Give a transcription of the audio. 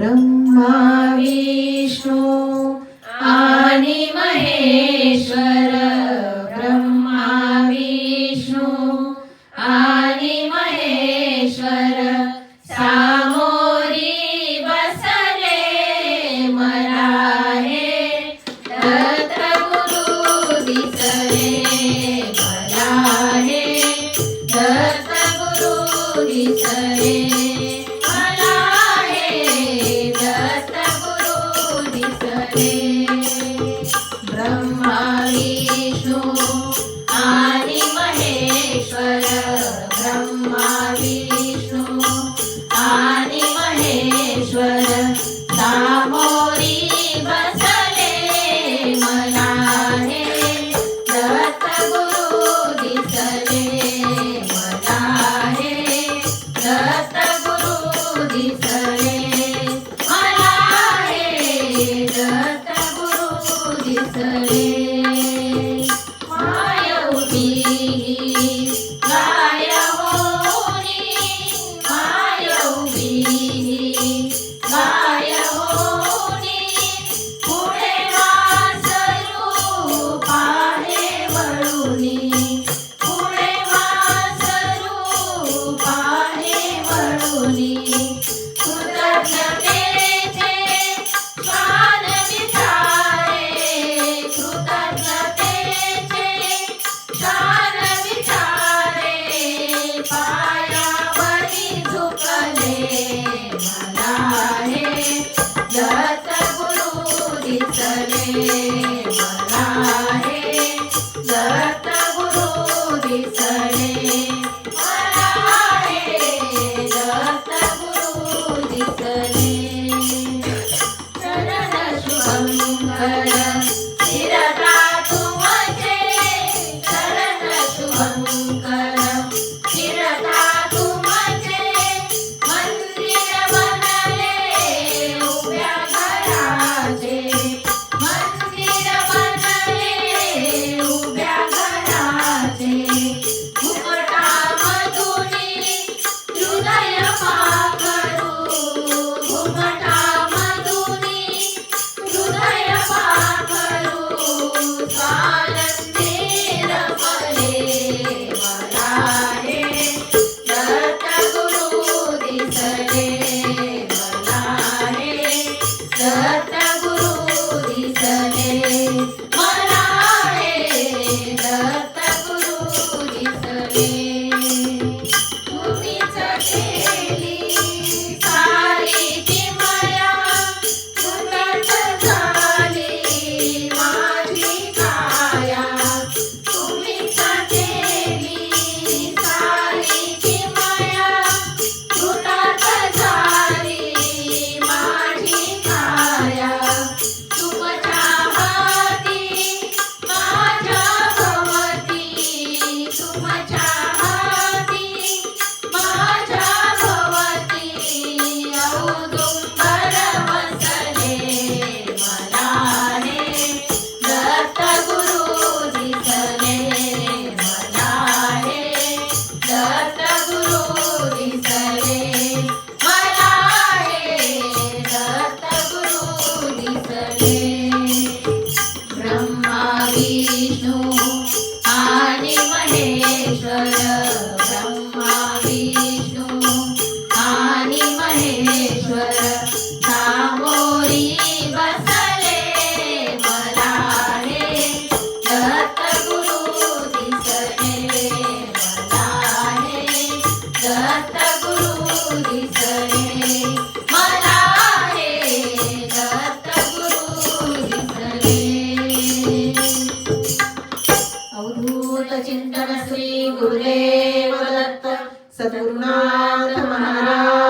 ब्रह्मा विष्णु आणि महेश्वर। ब्रह्मा विष्णू आणि महेश्वर। सामोरी बसले मला हे दत्त गुरु दिसले मला हे दत्त गुरु दिसले Thank you. my job. चिन्तन श्री गुरुदेव दत्त सद्गुरुनाथ महाराज